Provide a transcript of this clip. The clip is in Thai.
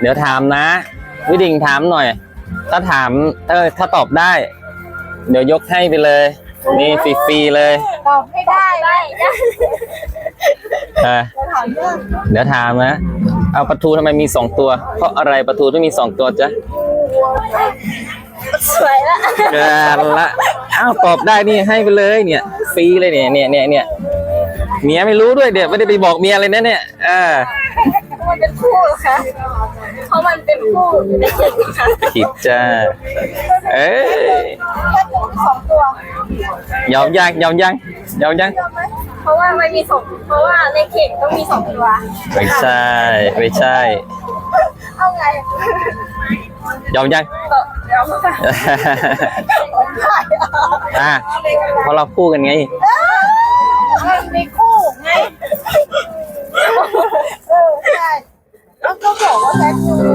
เดี๋ยวถามนะ วิดิ่งถามหน่อย ถ้าถามเออถ้าตอบได้ เดี๋ยยกให้ไปเลย นี่ฟรีๆเลยตอบไม่ได้ได้เออจะถามเรื่องเดี๋ยวถามนะ เอาปลาทูทำไมมีสองตัว เพราะอะไรปลาทูต้องมีสองตัวจ๊ะสวยละเกินละอ้าวตอบได้นี่ให้ไปเลยเนี่ยฟรีเลยเนี่ยเนี่ยเนี่ยเนี่ยเมียไม่รู้ด้วยเดี๋ยวไม่ได้ไปบอกเมียเลยนะเนี่ยเออ มันเป็นคู่เหรอคะเพราะมันเป็นคู่อยู่ในเข่งค่ะผิดจ้า เอ้ยแค่ตัวมีสองตัวยอมยังยอมยังยอมยังเพราะว่ามันมีสองเพราะว่าในเข่งต้องมีสองตัวไม่ใช่ไม่ใช่ เอาไงยอมยังต่อเดี๋ยวค่ะอะเพราะเราคู่กันไงมันมีคู่ไงเออใช่ แล้ว